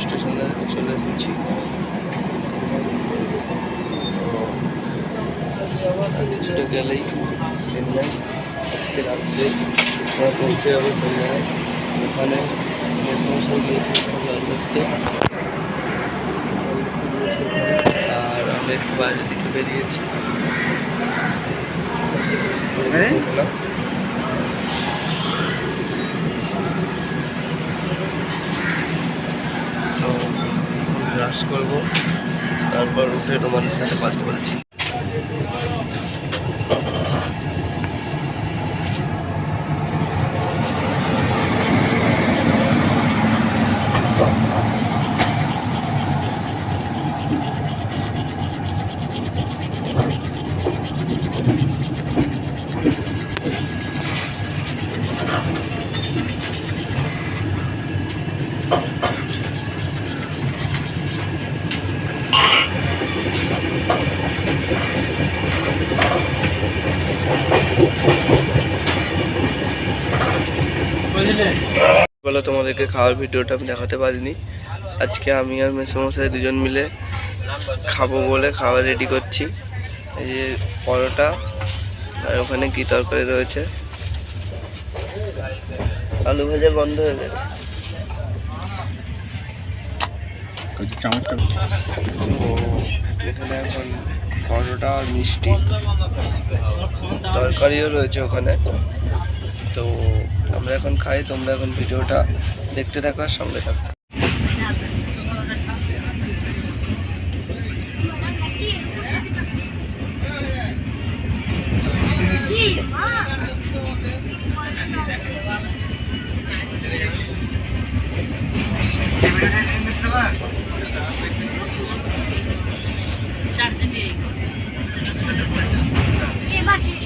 স্টেশনে চলে এসেছি কিছুটা গেলেই চেন্নাই আজকে রাত্রে আমরা পৌঁছে যাব চেন্নাই ওখানে আর আমি একটু বাইরের দিকে বেরিয়েছি করব। তারপর উঠে তোমাদের সাথে কথা বলছি। বলে তোমাদেরকে খাওয়ার ভিডিওটা আমি দেখাতে পারিনি। আজকে আমি আর মেসমশাই দুজন মিলে খাব বলে খাবার রেডি করছি। এই যে পরোটা আর ওখানে কি তরকারি রয়েছে। আলু ভাজা বন্ধ হয়ে গেছে। এখানে এখন পরোটা আর মিষ্টি তরকারিও রয়েছে ওখানে। তো আমরা এখন খাই, তোমরা এখন ভিডিওটা দেখতে থাকো আর সঙ্গে থাকো।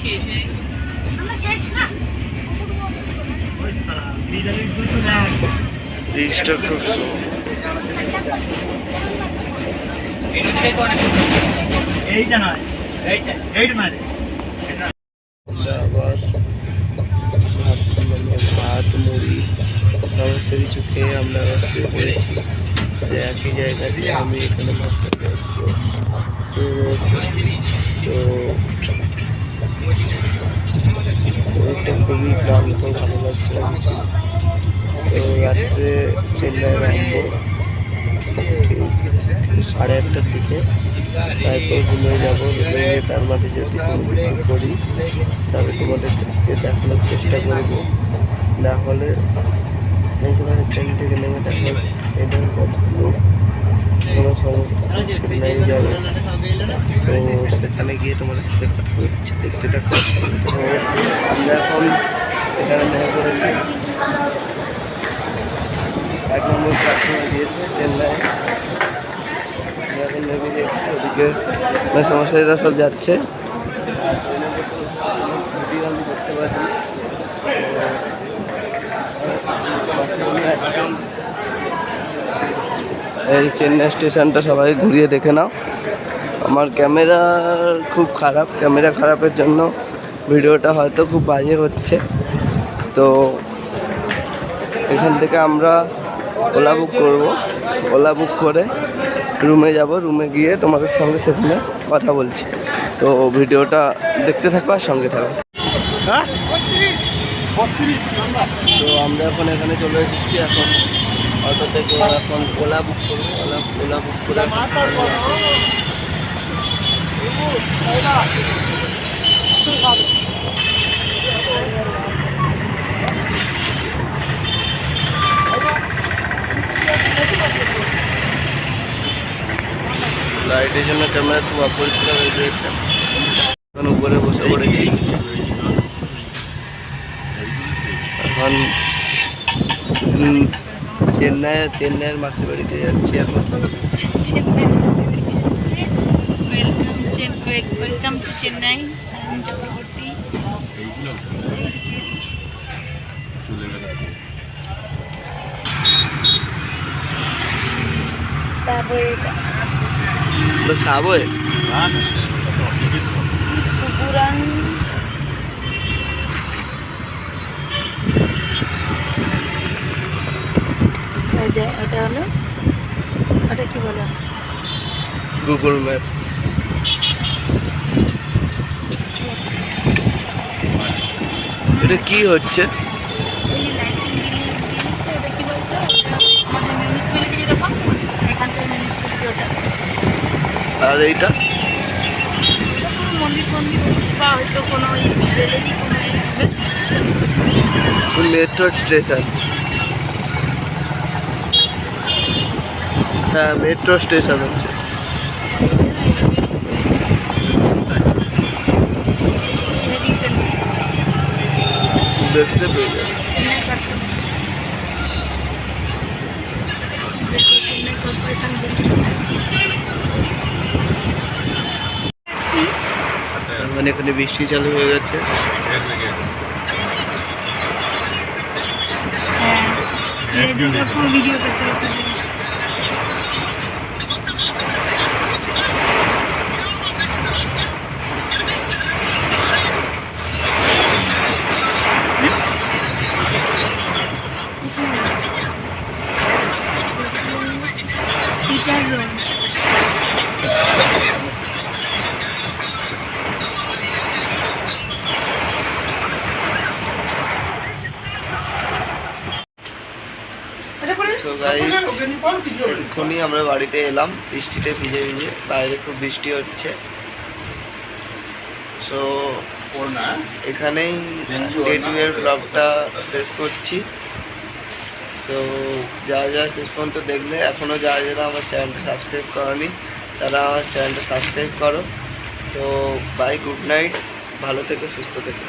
শেষ হয়ে গেল। আমার শেষ না? এইটা নয় এইটা এইটা নয় ভাত মুড়ি সমস্ত কিছু খেয়ে আমরা শুয়ে পড়েছি সে একই জায়গাতে আমি এখানে তো শরীরটা খুবই ক্লান্ত ভালো লাগছে তো রাত্রে চেন্নাই নামবো সাড়ে আটটার দিকে। তারপর ঘুমিয়ে যাব ঘুমিয়ে তার মাঝে যদি কোনো কিছু করি, তাহলে তোমাদেরকে দেখানোর চেষ্টা করব। না হলে একেবারে ট্রেন থেকে নেমে দেখা হচ্ছে এদের কতগুলো কোনো সমস্যা চেন্নাই যাবে তো সেখানে গিয়ে তোমাদের সাথে কথা বলছি, দেখতে থাকো। আমরা এখন এখানে মনে করেছি, এক নম্বর প্ল্যাটফর্মে দিয়েছে চেন্নাই। এখন নেমে যাচ্ছি ওদিকে সমস্যাটা সব যাচ্ছে আর ট্রেনে বসে বসে অনেক ভিডিও আমি দেখতে পাচ্ছি এই চেন্নাই স্টেশনটা সবাই ঘুরিয়ে দেখে নাও। আমার ক্যামেরা খুব খারাপ ক্যামেরা খারাপের জন্য ভিডিওটা হয়তো খুব বাজে হচ্ছে। তো এখান থেকে আমরা ওলা বুক করব। ওলা বুক করে রুমে যাব রুমে গিয়ে তোমাদের সঙ্গে সেখানে কথা বলছি। তো ভিডিওটা দেখতে থাকো আর সঙ্গে থাকো। তো আমরা এখন এখানে চলে এসেছি এখন। অটো থেকে এখন ওলা বুক করব, ওলা ওলা বুক করে লাইটের জন্য ক্যামেরা খুব অপরিষ্কার হয়ে গিয়েছে এখন উপরে বসে পড়েছি। এখন চেন্নাই চেন্নাইয়ের মাসির বাড়িতে যাচ্ছি এখন। ওয়েলকাম টু চেন্নাই সায়ন চক্রবর্তী তো সাবয়ে সুপুরান ওটা হলো ওটা কি বলে? গুগল ম্যাপ এটা কি হচ্ছে? মিউনিসিপ্যালিটি ওটা আর এইটা? মন্দির ফন্দির বা হয়তো কোনো মেট্রো স্টেশন হ্যাঁ মেট্রো স্টেশন হচ্ছে। দেখতে মানে এখানে বৃষ্টি চালু হয়ে গেছে। হ্যাঁ ভিডিও করতে রোড এক্ষুনি আমরা বাড়িতে এলাম। বৃষ্টিতে ভিজে ভিজে। বাইরে খুব বৃষ্টি হচ্ছে। সো এখানেই ডে টু এর ব্লগটা শেষ করছি। সো যা যা শেষ পর্যন্ত দেখলে এখনও যা যারা আমার চ্যানেলটা সাবস্ক্রাইব করনি, তারা আমার চ্যানেলটা সাবস্ক্রাইব করো। তো বাই গুড নাইট ভালো থেকো, সুস্থ থেকো।